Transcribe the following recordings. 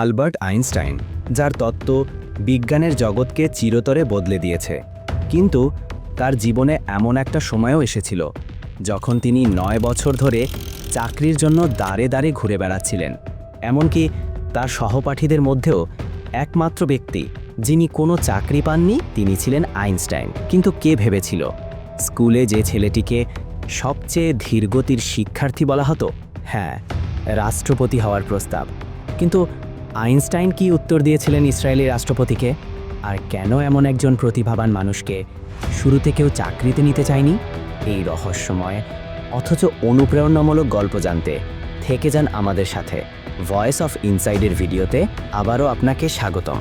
Albert Einstein, যার তত্ত্ব বিজ্ঞানের জগৎকে চিরতরে বদলে দিয়েছে। কিন্তু তার জীবনে এমন একটা সময়ও এসেছিল, যখন তিনি নয় বছর ধরে চাকরির জন্য দাঁড়ে দাঁড়ে ঘুরে বেড়াচ্ছিলেন। এমনকি তার সহপাঠীদের মধ্যেও একমাত্র ব্যক্তি, যিনি কোনো চাকরি পাননি, তিনি ছিলেন আইনস্টাইন। কিন্তু কে ভেবেছিল, স্কুলে যে ছেলেটিকে সবচেয়ে ধীরগতির শিক্ষার্থী বলা হতো? হ্যাঁ রাষ্ট্রপতি হওয়ার প্রস্তাব। কিন্তু আইনস্টাইন কি উত্তর দিয়েছিলেন ইসরায়েলি রাষ্ট্রপতিকে? আর কেন এমন একজন প্রতিভাবান মানুষকে শুরুতে কেউ চাকরিতে নিতে চায়নি? এই রহস্যময়, অথচ অনুপ্রেরণামূলক গল্প জানতে থেকে যান আমাদের সাথে। ভয়েস অফ ইনসাইডের ভিডিওতে আবারও আপনাকে স্বাগতম।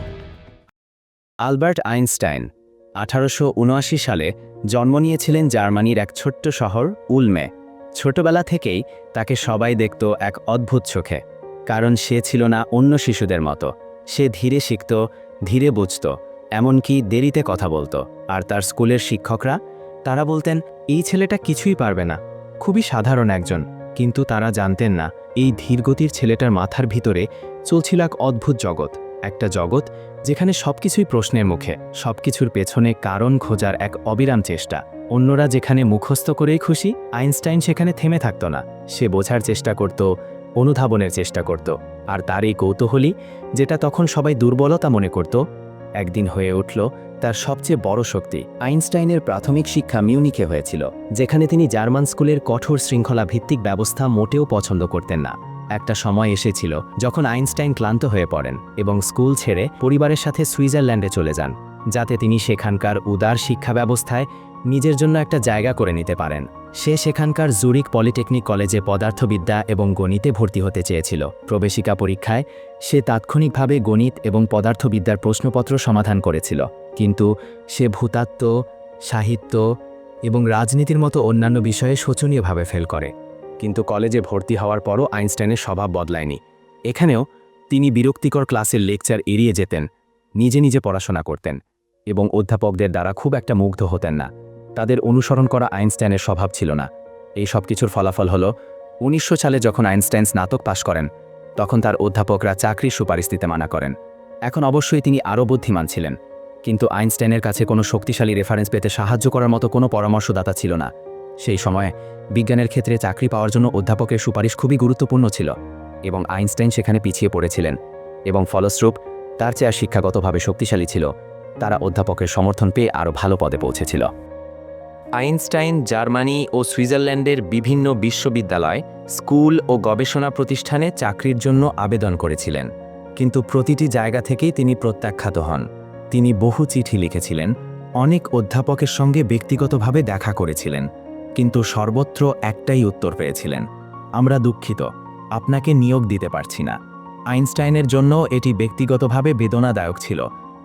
আলবার্ট আইনস্টাইন আঠারোশো উনআশি সালে জন্ম নিয়েছিলেন জার্মানির এক ছোট্ট শহর উলমে। ছোটবেলা থেকেই তাকে সবাই দেখত এক অদ্ভুত চোখে। কারণ সে ছিল না অন্য শিশুদের মতো। সে ধীরে শিখত, ধীরে বুঝত, এমনকি দেরিতে কথা বলতো। আর তার স্কুলের শিক্ষকরা, তারা বলতেন, এই ছেলেটা কিছুই পারবে না। খুবই সাধারণ একজন। কিন্তু তারা জানতেন না, এই ধীরগতির ছেলেটার মাথার ভিতরে চলছিল এক অদ্ভুত জগৎ। একটা জগৎ যেখানে সবকিছুই প্রশ্নের মুখে, সবকিছুর পেছনে কারণ খোঁজার এক অবিরাম চেষ্টা। অন্যরা যেখানে মুখস্থ করেই খুশি, আইনস্টাইন সেখানে থেমে থাকত না। সে বোঝার চেষ্টা করত অনুধাবনের চেষ্টা করত, আর তার এই কৌতূহলী, যেটা তখন সবাই দুর্বলতা মনে করত, একদিন হয়ে উঠল তার সবচেয়ে বড় শক্তি, আইনস্টাইনের প্রাথমিক শিক্ষা মিউনিকে হয়েছিল, যেখানে তিনি জার্মান স্কুলের কঠোর শৃঙ্খলা ভিত্তিক ব্যবস্থা মোটেও পছন্দ করতেন না। একটা সময় এসেছিল যখন আইনস্টাইন ক্লান্ত হয়ে পড়েন এবং স্কুল ছেড়ে পরিবারের সাথে সুইজারল্যান্ডে চলে যান। যাতে তিনি সেখানকার উদার শিক্ষা ব্যবস্থায় নিজের জন্য একটা জায়গা করে নিতে পারেন। সে সেখানকার জুরিক পলিটেকনিক কলেজে পদার্থবিদ্যা এবং গণিতে ভর্তি হতে চেয়েছিল। প্রবেশিকা পরীক্ষায় সে তাৎক্ষণিকভাবে গণিত এবং পদার্থবিদ্যার প্রশ্নপত্র সমাধান করেছিল। কিন্তু সে ভূতাত্ত্ব, সাহিত্য এবং রাজনীতির মতো অন্যান্য বিষয়ে শোচনীয়ভাবে ফেল করে। কিন্তু কলেজে ভর্তি হওয়ার পরও আইনস্টাইনের স্বভাব বদলায়নি। এখানেও তিনি বিরক্তিকর ক্লাসের লেকচার এড়িয়ে যেতেন, নিজে নিজে পড়াশোনা করতেন। এবং অধ্যাপকদের দ্বারা খুব একটা মুগ্ধ হতেন না। তাদের অনুসরণ করা আইনস্টাইনের স্বভাব ছিল না। এই সব কিছুর ফলাফল হল, উনিশশো সালে যখন আইনস্টাইন স্নাতক পাশ করেন, তখন তার অধ্যাপকরা চাকরির সুপারিশ দিতে মানা করেন। এখন অবশ্যই তিনি আরও বুদ্ধিমান ছিলেন, কিন্তু আইনস্টাইনের কাছে কোনো শক্তিশালী রেফারেন্স পেতে সাহায্য করার মতো কোনো পরামর্শদাতা ছিল না। সেই সময়ে বিজ্ঞানের ক্ষেত্রে চাকরি পাওয়ার জন্য অধ্যাপকের সুপারিশ খুবই গুরুত্বপূর্ণ ছিল এবং আইনস্টাইন সেখানে পিছিয়ে পড়েছিলেন এবং ফলস্বরূপ তার চেয়ে শিক্ষাগতভাবে শক্তিশালী ছিল। তারা অধ্যাপকের সমর্থন পেয়ে আরও ভালো পদে পৌঁছেছিল। আইনস্টাইন, জার্মানি ও সুইজারল্যান্ডের বিভিন্ন বিশ্ববিদ্যালয় স্কুল ও গবেষণা প্রতিষ্ঠানে চাকরির জন্য আবেদন করেছিলেন। কিন্তু প্রতিটি জায়গা থেকেই তিনি প্রত্যাখ্যাত হন। তিনি বহু চিঠি লিখেছিলেন, অনেক অধ্যাপকের সঙ্গে ব্যক্তিগতভাবে দেখা করেছিলেন, কিন্তু সর্বত্র একটাই উত্তর পেয়েছিলেন, আমরা দুঃখিত, আপনাকে নিয়োগ দিতে পারছি না। আইনস্টাইনের জন্য এটি ব্যক্তিগতভাবে বেদনাদায়ক ছিল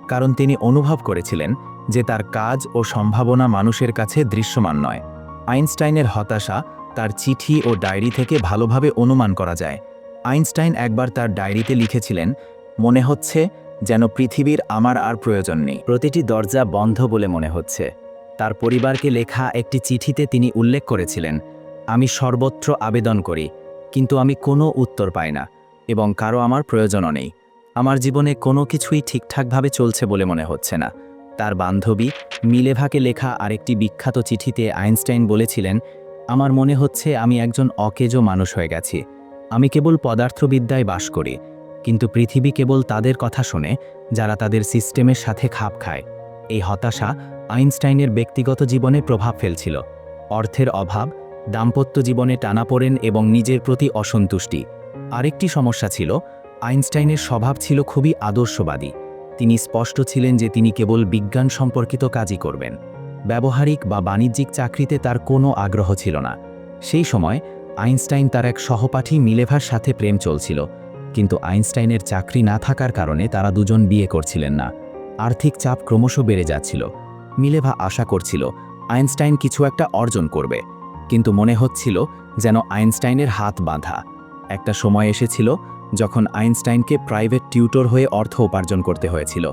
কারণ তিনি অনুভব করেছিলেন যে তার কাজ ও সম্ভাবনা মানুষের কাছে দৃশ্যমান নয়। আইনস্টাইনের হতাশা তার চিঠি ও ডায়েরি থেকে ভালোভাবে অনুমান করা যায়। আইনস্টাইন একবার তার ডায়েরিতে লিখেছিলেন, মনে হচ্ছে যেন পৃথিবীর আমার আর প্রয়োজন নেই। প্রতিটি দরজা বন্ধ বলে মনে হচ্ছে। তার পরিবারকে লেখা একটি চিঠিতে তিনি উল্লেখ করেছিলেন, আমি সর্বত্র আবেদন করি, কিন্তু আমি কোনো উত্তর পাই না এবং কারও আমার প্রয়োজনও নেই। আমার জীবনে কোনো কিছুই ঠিকঠাকভাবে চলছে বলে মনে হচ্ছে না। তার বান্ধবী, মিলেভাকে লেখা আরেকটি বিখ্যাত চিঠিতে আইনস্টাইন বলেছিলেন, আমার মনে হচ্ছে আমি একজন অকেজো মানুষ হয়ে গেছি। আমি কেবল পদার্থবিদ্যায় বাস করি, কিন্তু পৃথিবী কেবল তাদের কথা শোনে, যারা তাদের সিস্টেমের সাথে খাপ খায়। এই হতাশা আইনস্টাইনের ব্যক্তিগত জীবনে প্রভাব ফেলছিল। অর্থের অভাব, দাম্পত্য জীবনে টানাপোড়েন এবং নিজের প্রতি অসন্তুষ্টি। আরেকটি সমস্যা ছিল আইনস্টাইনের স্বভাব ছিল খুবই আদর্শবাদী। তিনি স্পষ্ট ছিলেন যে তিনি কেবল বিজ্ঞান সম্পর্কিত কাজই করবেন। ব্যবহারিক বা বাণিজ্যিক চাকরিতে তার কোনো আগ্রহ ছিল না। সেই সময় আইনস্টাইন তার এক সহপাঠী মিলেভার সাথে প্রেম চলছিল, কিন্তু আইনস্টাইনের চাকরি না থাকার কারণে তারা দুজন বিয়ে করছিলেন না। আর্থিক চাপ ক্রমশ বেড়ে যাচ্ছিল। মিলেভা আশা করছিল, আইনস্টাইন কিছু একটা অর্জন করবে, কিন্তু মনে হচ্ছিল যেন আইনস্টাইনের হাত বাঁধা। একটা সময় এসেছিল যখন আইনস্টাইনকে প্রাইভেট টিউটর হয়ে অর্থ উপার্জন করতে হয়েছিল,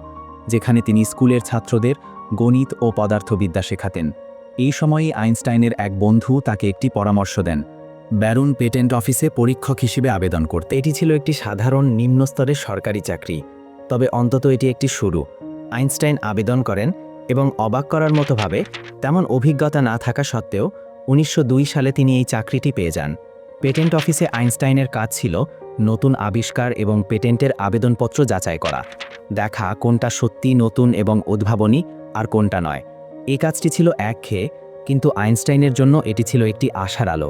যেখানে তিনি স্কুলের ছাত্রদের গণিত ও পদার্থবিদ্যা শেখাতেন। এই সময়েই আইনস্টাইনের এক বন্ধু তাকে একটি পরামর্শ দেন। ব্যারুন পেটেন্ট অফিসে পরীক্ষক হিসেবে আবেদন করতে। এটি ছিল একটি সাধারণ নিম্নস্তরের সরকারি চাকরি। তবে অন্তত এটি একটি শুরু। আইনস্টাইন আবেদন করেন এবং অবাক করার মতোভাবে তেমন অভিজ্ঞতা না থাকা সত্ত্বেও উনিশশো দুই সালে তিনি এই চাকরিটি পেয়ে যান। পেটেন্ট অফিসে আইনস্টাইনের কাজ ছিল নতুন আবিষ্কার এবং পেটেন্টের আবেদনপত্র যাচাই করা। দেখা কোনটা সত্যি নতুন এবং উদ্ভাবনী আর কোনটা নয়। এই কাজটি ছিল একঘেয়ে, কিন্তু আইনস্টাইনের জন্য এটি ছিল একটি আশার আলো,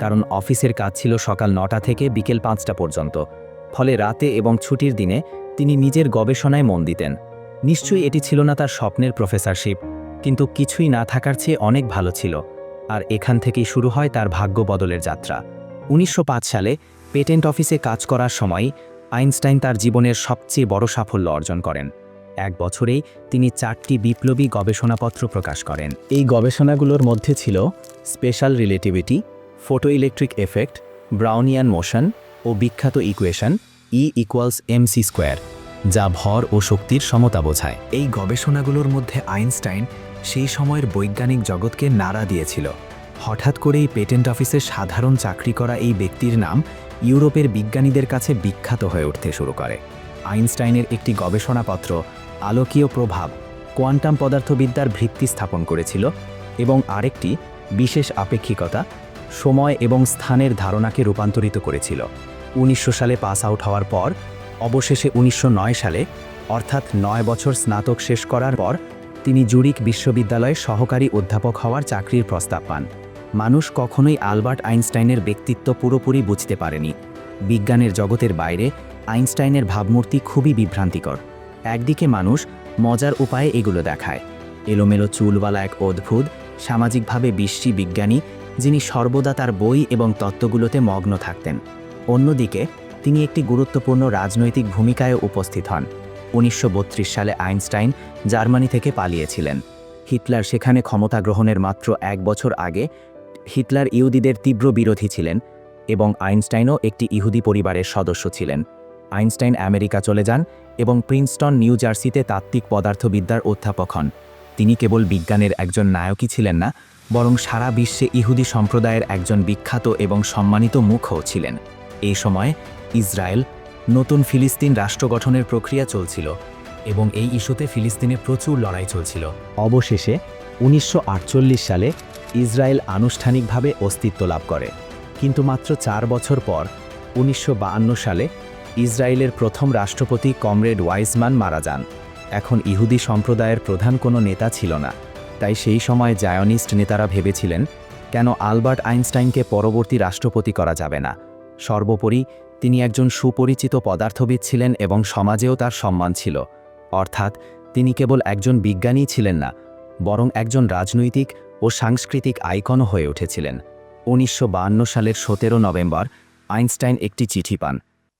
কারণ অফিসের কাজ ছিল সকাল নটা থেকে বিকেল পাঁচটা পর্যন্ত। ফলে রাতে এবং ছুটির দিনে তিনি নিজের গবেষণায় মন দিতেন। নিশ্চয়ই এটি ছিল না তার স্বপ্নের প্রফেসরশিপ, কিন্তু কিছুই না থাকার চেয়ে অনেক ভালো ছিল। আর এখান থেকেই শুরু হয় তার ভাগ্য বদলের যাত্রা। উনিশশো পাঁচ সালে পেটেন্ট অফিসে কাজ করার সময় আইনস্টাইন তার জীবনের সবচেয়ে বড় সাফল্য অর্জন করেন। এক বছরেই তিনি চারটি বিপ্লবী গবেষণাপত্র প্রকাশ করেন। এই গবেষণাগুলোর মধ্যে ছিল special relativity photo electric effect, Brownian motion ও বিখ্যাত equation E equals M C square যা ভর ও শক্তির সমতা বোঝায়। এই গবেষণাগুলোর মধ্যে আইনস্টাইন সেই সময়ের বৈজ্ঞানিক জগৎকে নাড়া দিয়েছিল। হঠাৎ করেই পেটেন্ট অফিসে সাধারণ চাকরি করা এই ব্যক্তির নাম ইউরোপের বিজ্ঞানীদের কাছে বিখ্যাত হয়ে উঠতে শুরু করে। আইনস্টাইনের একটি গবেষণাপত্র, আলোকীয় প্রভাব, কোয়ান্টাম পদার্থবিদ্যার ভিত্তি স্থাপন করেছিল এবং আরেকটি বিশেষ আপেক্ষিকতা, সময় এবং স্থানের ধারণাকে রূপান্তরিত করেছিল। উনিশশো সালে পাস আউট হওয়ার পর, অবশেষে উনিশশো নয় সালে, অর্থাৎ নয় বছর স্নাতক শেষ করার পর, তিনি জুরিক বিশ্ববিদ্যালয়ে সহকারী অধ্যাপক হওয়ার চাকরির প্রস্তাব পান। মানুষ কখনোই আলবার্ট আইনস্টাইনের ব্যক্তিত্ব পুরোপুরি বুঝতে পারেনি। বিজ্ঞানের জগতের বাইরে, আইনস্টাইনের ভাবমূর্তি খুবই বিভ্রান্তিকর। একদিকে মানুষ মজার উপায়ে এগুলো দেখায়। এলোমেলো চুলওয়ালা এক অদ্ভুত, সামাজিকভাবে বিশ্রী বিজ্ঞানী, যিনি সর্বদা তার বই এবং তত্ত্বগুলোতে মগ্ন থাকতেন। অন্যদিকে, তিনি একটি গুরুত্বপূর্ণ রাজনৈতিক ভূমিকায় উপস্থিত হন। উনিশশো বত্রিশ সালে আইনস্টাইন জার্মানি থেকে পালিয়েছিলেন। হিটলার সেখানে ক্ষমতা গ্রহণের মাত্র এক বছর আগে হিটলার ইহুদিদের তীব্র বিরোধী ছিলেন এবং আইনস্টাইনও একটি ইহুদি পরিবারের সদস্য ছিলেন। আইনস্টাইন আমেরিকা চলে যান এবং প্রিন্সটন, নিউ জার্সিতে তাত্ত্বিক পদার্থবিদ্যার অধ্যাপক হন। তিনি কেবল বিজ্ঞানের একজন নায়কই ছিলেন না, বরং সারা বিশ্বে ইহুদি সম্প্রদায়ের একজন বিখ্যাত এবং সম্মানিত মুখও ছিলেন। এই সময় ইসরায়েল নতুন ফিলিস্তিন রাষ্ট্র গঠনের প্রক্রিয়া চলছিল এবং এই ইস্যুতে ফিলিস্তিনে প্রচুর লড়াই চলছিল। অবশেষে উনিশশো আটচল্লিশ সালে ইসরায়েল আনুষ্ঠানিকভাবে অস্তিত্ব লাভ করে। কিন্তু মাত্র চার বছর পর, উনিশশো সালে, ইসরায়েলের প্রথম রাষ্ট্রপতি কমরেড ওয়াইজমান মারা যান। এখন ইহুদি সম্প্রদায়ের প্রধান কোনো নেতা ছিল না। তাই সেই সময় জায়নিস্ট নেতারা ভেবেছিলেন, কেন আলবার্ট আইনস্টাইনকে পরবর্তী রাষ্ট্রপতি করা যাবে না। সর্বোপরি, তিনি একজন সুপরিচিত পদার্থবিদ ছিলেন এবং সমাজেও তার সম্মান ছিল। অর্থাৎ, তিনি কেবল একজন বিজ্ঞানী ছিলেন না, বরং একজন রাজনৈতিক ও সাংস্কৃতিক আইকনও হয়ে উঠেছিলেন। উনিশশো সালের সতেরো নভেম্বর আইনস্টাইন একটি চিঠি পান।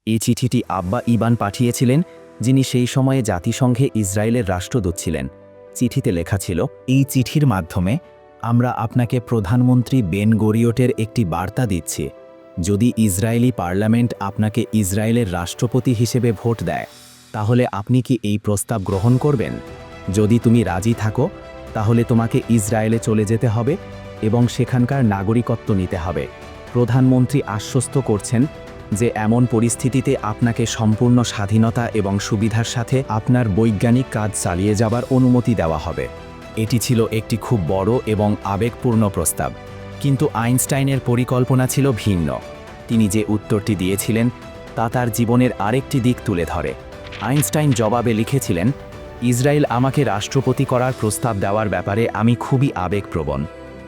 এই চিঠিটি আব্বা ইবান পাঠিয়েছিলেন, যিনি সেই সময়ে জাতিসংঘে ইসরায়েলের রাষ্ট্রদূত ছিলেন। চিঠিতে লেখা ছিল, এই চিঠির মাধ্যমে আমরা আপনাকে প্রধানমন্ত্রী বেন গরিয়টের একটি বার্তা দিচ্ছি। যদি ইসরায়েলি পার্লামেন্ট আপনাকে ইসরায়েলের রাষ্ট্রপতি হিসেবে ভোট দেয়, তাহলে আপনি কি এই প্রস্তাব গ্রহণ করবেন? যদি তুমি রাজি থাকো তাহলে তোমাকে ইসরায়েলে চলে যেতে হবে এবং সেখানকার নাগরিকত্ব নিতে হবে। প্রধানমন্ত্রী আশ্বস্ত করছেন যে এমন পরিস্থিতিতে আপনাকে সম্পূর্ণ স্বাধীনতা এবং সুবিধার সাথে আপনার বৈজ্ঞানিক কাজ চালিয়ে যাবার অনুমতি দেওয়া হবে। এটি ছিল একটি খুব বড় এবং আবেগপূর্ণ প্রস্তাব। কিন্তু আইনস্টাইনের পরিকল্পনা ছিল ভিন্ন। তিনি যে উত্তরটি দিয়েছিলেন, তা তার জীবনের আরেকটি দিক তুলে ধরে। আইনস্টাইন জবাবে লিখেছিলেন ইসরায়েল আমাকে রাষ্ট্রপতি করার প্রস্তাব দেওয়ার ব্যাপারে আমি খুবই আবেগপ্রবণ।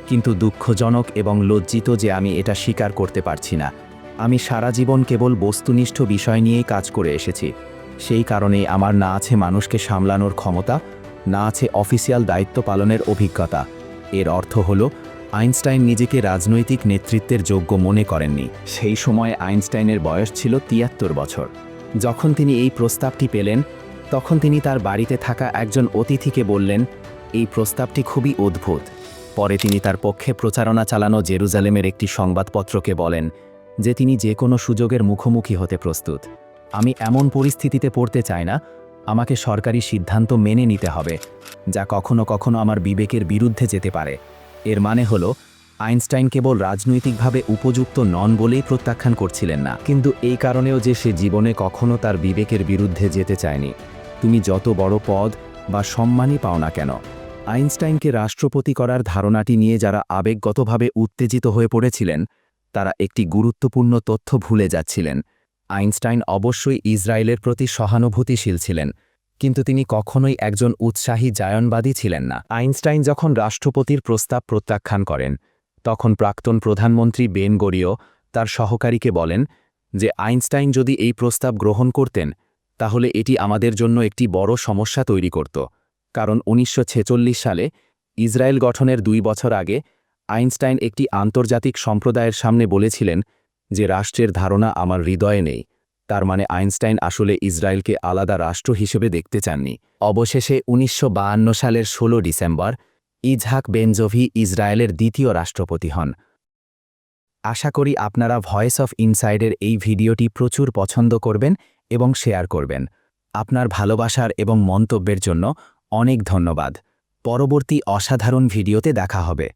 কিন্তু দুঃখজনক এবং লজ্জিত যে আমি এটা স্বীকার করতে পারছি না। আমি সারা জীবন কেবল বস্তুনিষ্ঠ বিষয় নিয়েই কাজ করে এসেছি। সেই কারণেই আমার না আছে মানুষকে সামলানোর ক্ষমতা, না আছে অফিসিয়াল দায়িত্ব পালনের অভিজ্ঞতা। এর অর্থ হল, আইনস্টাইন নিজেকে রাজনৈতিক নেতৃত্বের যোগ্য মনে করেননি। সেই সময় আইনস্টাইনের বয়স ছিল তিয়াত্তর বছর। যখন তিনি এই প্রস্তাবটি পেলেন তখন তিনি তার বাড়িতে থাকা একজন অতিথিকে বললেন, এই প্রস্তাবটি খুবই অদ্ভুত। পরে তিনি তার পক্ষে প্রচারণা চালানো জেরুজালেমের একটি সংবাদপত্রকে বলেন, যে তিনি যে কোনো সুযোগের মুখোমুখি হতে প্রস্তুত। আমি এমন পরিস্থিতিতে পড়তে চাই না। আমাকে সরকারি সিদ্ধান্ত মেনে নিতে হবে, যা কখনো কখনো আমার বিবেকের বিরুদ্ধে যেতে পারে। এর মানে হলো, আইনস্টাইন কেবল রাজনৈতিকভাবে উপযুক্ত নন বলেই প্রত্যাখ্যান করছিলেন না। কিন্তু এই কারণেও যে সে জীবনে কখনো তার বিবেকের বিরুদ্ধে যেতে চায়নি। তুমি যত বড় পদ বা সম্মানই পাও না কেন, আইনস্টাইনকে রাষ্ট্রপতি করার ধারণাটি নিয়ে যারা আবেগগতভাবে উত্তেজিত হয়ে পড়েছিলেন, তারা একটি গুরুত্বপূর্ণ তথ্য ভুলে যাচ্ছিলেন। আইনস্টাইন অবশ্যই ইসরায়েলের প্রতি সহানুভূতিশীল ছিলেন, কিন্তু তিনি কখনোই একজন উৎসাহী জায়নবাদী ছিলেন না। আইনস্টাইন যখন রাষ্ট্রপতির প্রস্তাব প্রত্যাখ্যান করেন, তখন প্রাক্তন প্রধানমন্ত্রী বেন গরিও তার সহকারীকে বলেন যে, আইনস্টাইন যদি এই প্রস্তাব গ্রহণ করতেন তাহলে এটি আমাদের জন্য একটি বড় সমস্যা তৈরি করত। কারণ উনিশশো ছেচল্লিশ সালে ইসরায়েল গঠনের দুই বছর আগে আইনস্টাইন একটি আন্তর্জাতিক সম্প্রদায়ের সামনে বলেছিলেন যে রাষ্ট্রের ধারণা আমার হৃদয়ে নেই। তার মানে আইনস্টাইন আসলে ইসরায়েলকে আলাদা রাষ্ট্র হিসেবে দেখতে চাননি। অবশেষে উনিশশো সালের ১৬ ডিসেম্বর ইজহাক বেনজোভি ইসরায়েলের দ্বিতীয় রাষ্ট্রপতি হন। আশা করি আপনারা ভয়েস অফ ইনসাইডের এই ভিডিওটি প্রচুর পছন্দ করবেন এবং শেয়ার করবেন। আপনার ভালোবাসার এবং মন্তব্যের জন্য অনেক ধন্যবাদ। পরবর্তী অসাধারণ ভিডিওতে দেখা হবে।